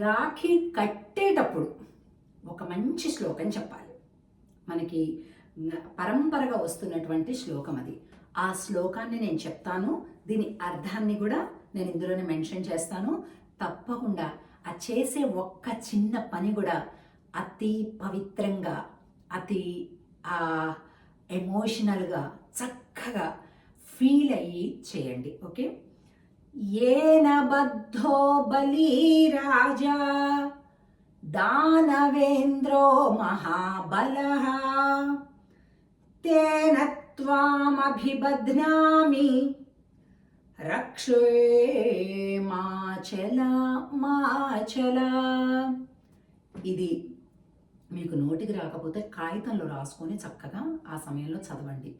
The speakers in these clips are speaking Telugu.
రాఖీ కట్టేటప్పుడు ఒక మంచి శ్లోకం చెప్పాలి. మనకి పరంపరగా వస్తున్నటువంటి శ్లోకం అది. ఆ శ్లోకాన్ని నేను చెప్తాను. దీని అర్థాన్ని కూడా నేను ఇందులోనే మెన్షన్ చేస్తాను. తప్పకుండా ఆ చేసే ఒక్క చిన్న పని కూడా అతి పవిత్రంగా అతి ఎమోషనల్గా చక్కగా ఫీల్ అయ్యి చేయండి. ఓకే ఏన బద్ధో బలి రాజా దానవేంద్రో మహాబల తేన త్వామభిబధ్నామి రక్షే మాచల మాచల ఇది మీకు నోటికి రాకపోతే కాగితంలో రాసుకొని చక్కగా ఆ సమయంలో చదవండి.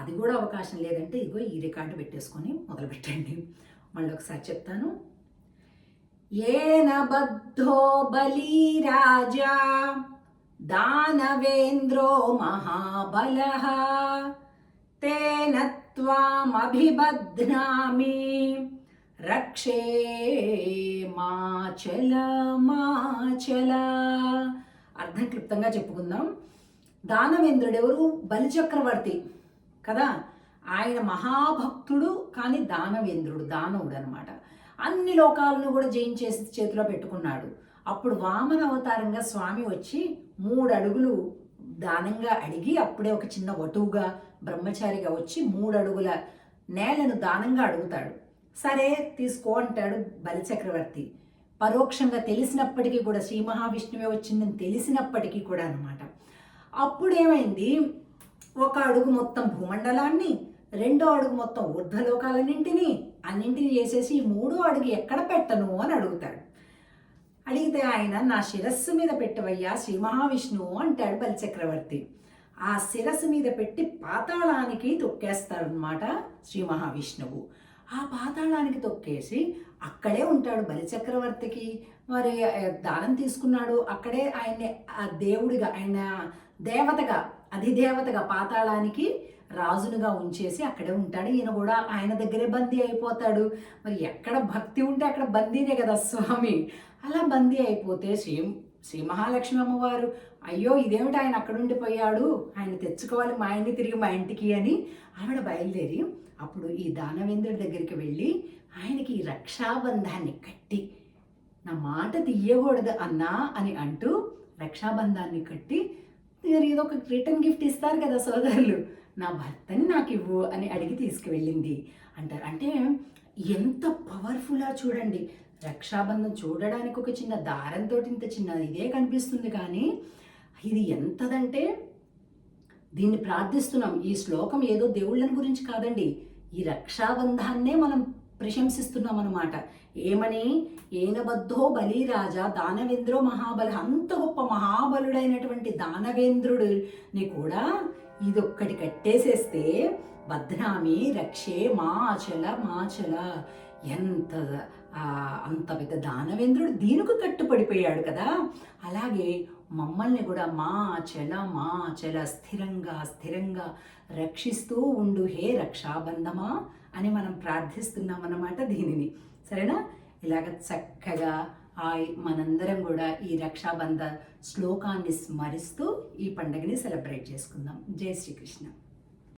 అది కూడా అవకాశం లేదంటే ఇగో ఈ రికార్డు పెట్టేసుకొని మొదలు పెట్టండి మళ్ళీ ఒకసారి చెప్తాను. ఏన బద్ధో బలి రాజా దానవేంద్రో మహాబల తేన త్వామభిబధ్నామి రక్షే మాచల మాచల అర్థం క్లుప్తంగా చెప్పుకుందాం. దానవేంద్రుడు ఎవరు బలిచక్రవర్తి కదా. ఆయన మహాభక్తుడు కానీ దానవేంద్రుడు దానవుడు అనమాట అన్ని లోకాలను కూడా జయించేసి చేతిలో పెట్టుకున్నాడు. అప్పుడు వామన అవతారంగా స్వామి వచ్చి మూడు అడుగులు దానంగా అడిగి అప్పుడే ఒక చిన్న వటువుగా బ్రహ్మచారిగా వచ్చి మూడు అడుగుల నేలను దానంగా అడుగుతాడు. సరే తీసుకో అంటాడు బలిచక్రవర్తి పరోక్షంగా తెలిసినప్పటికీ కూడా శ్రీ మహావిష్ణువే వచ్చిందని తెలిసినప్పటికీ కూడా అనమాట అప్పుడేమైంది? ఒక అడుగు మొత్తం భూమండలాన్ని రెండో అడుగు మొత్తం ఊర్ధ్వలోకాలన్నింటినీ అన్నింటినీ చేసేసి మూడో అడుగు ఎక్కడ పెట్టను అని అడుగుతాడు. అడిగితే ఆయన నా శిరస్సు మీద పెట్టవయ్యా శ్రీ మహావిష్ణువు అంటాడు బలిచక్రవర్తి. ఆ శిరస్సు మీద పెట్టి పాతాళానికి తొక్కేస్తాడనమాట శ్రీ మహావిష్ణువు. ఆ పాతాళానికి తొక్కేసి అక్కడే ఉంటాడు బలిచక్రవర్తికి. మరి దానం తీసుకున్నాడు. అక్కడే ఆయన్ని ఆ దేవుడిగా ఆయన దేవతగా అధిదేవతగా పాతాళానికి రాజునుగా ఉంచేసి అక్కడే ఉంటాడు. ఈయన కూడా ఆయన దగ్గరే బందీ అయిపోతాడు. మరి ఎక్కడ భక్తి ఉంటే అక్కడ బందీనే కదా స్వామి. అలా బందీ అయిపోతే శ్రీ శ్రీ మహాలక్ష్మి అమ్మవారు అయ్యో ఇదేమిటి ఆయన అక్కడుండిపోయాడు ఆయన తెచ్చుకోవాలి మా ఇంటి తిరిగి మా ఇంటికి అని ఆవిడ బయలుదేరి అప్పుడు ఈ దానవేంద్రుడి దగ్గరికి వెళ్ళి ఆయనకి ఈ రక్షాబంధాన్ని కట్టి నా మాట తీయకూడదు అన్నా అని అంటూ రక్షాబంధాన్ని కట్టి ఇదొక ఒక రిటర్న్ గిఫ్ట్ ఇస్తారు కదా సోదరులు. నా భర్తని నాకు ఇవ్వు అని అడిగి తీసుకువెళ్ళింది. అంటారు అంటే ఎంత పవర్ఫుల్లా చూడండి. రక్షాబంధం చూడడానికి ఒక చిన్న దారంతో ఇంత చిన్న ఇదే కనిపిస్తుంది కానీ ఇది ఎంతదంటే దీన్ని ప్రార్థిస్తున్నాం. ఈ శ్లోకం ఏదో దేవుళ్ళని గురించి కాదండి. ఈ రక్షాబంధాన్నే మనం ప్రశంసిస్తున్నాం అనమాట ఏమని? ఏనబద్ధో బలిరాజా దానవేంద్రో మహాబలి అంత గొప్ప మహాబలుడైనటువంటి దానవేంద్రుడిని కూడా ఇదొక్కటి కట్టేసేస్తే భద్రామి రక్షే మాచల మాచల. ఎంత అంత పెద్ద దానవేంద్రుడు దీనికి కట్టుపడిపోయాడు కదా. అలాగే మమ్మల్ని కూడా మాచల మాచల స్థిరంగా స్థిరంగా రక్షిస్తూ ఉండు హే రక్షాబంధమా అని మనం ప్రార్థిస్తున్నామన్నమాట దీనిని. సరేనా? ఇలాగ చక్కగా హాయ్. మనందరం కూడా ఈ రక్షాబంధ శ్లోకాన్ని స్మరిస్తూ ఈ పండుగని సెలబ్రేట్ చేసుకుందాం. జై శ్రీకృష్ణ.